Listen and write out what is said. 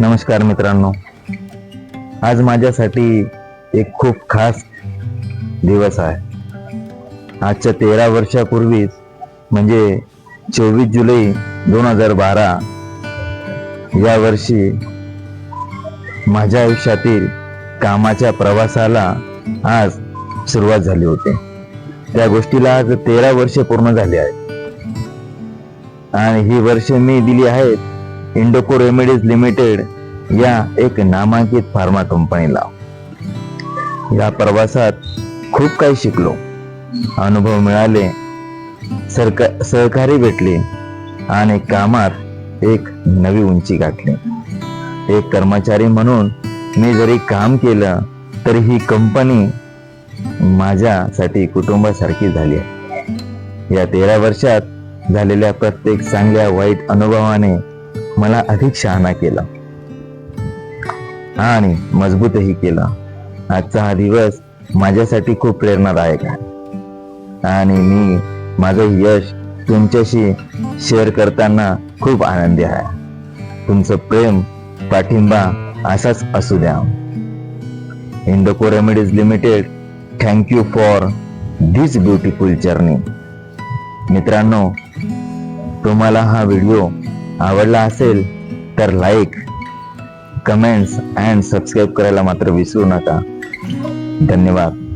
नमस्कार मित्रांनो. आज माझ्यासाठी एक खूप खास दिवस आहे. आजच्या तेरा वर्षापूर्वीच म्हणजे चोवीस जुलै दोन हजार बारा या वर्षी माझ्या आयुष्यातील कामाच्या प्रवासाला आज सुरुवात झाली होती. त्या गोष्टीला आज तेरा वर्षे पूर्ण झाली आहेत. आणि ही वर्ष मी दिली आहेत इंडोको रेमेडीज लिमिटेड या एक नामांकित फार्मा कंपनीला. या प्रवासात खूप काही शिकलो. अनुभव मिळाले सरकार सहकारी भेटले आणि कामात एक नवी उंची गाठली. एक कर्मचारी म्हणून मी जरी काम केलं तरी ही कंपनी माझ्यासाठी कुटुंबासारखी झाली आहे. या तेरा वर्षात झालेल्या प्रत्येक चांगल्या वाईट अनुभवाने मला अधिक शहाणा केला. आणि मजबूतही केला. आजचा हा दिवस माझ्यासाठी खूप प्रेरणादायक आहे. आणि मी माझं यश तुमच्याशी शेअर करताना खूप आनंदी आहे. तुमचं प्रेम पाठिंबा असाच असू द्या. Indoco Remedies Limited thank you for this beautiful journey मित्रांनो तुम्हाला हा व्हिडिओ आवडला असेल तर लाईक कमेंट्स अँड सबस्क्राईब करायला मात्र विसरू नका. धन्यवाद.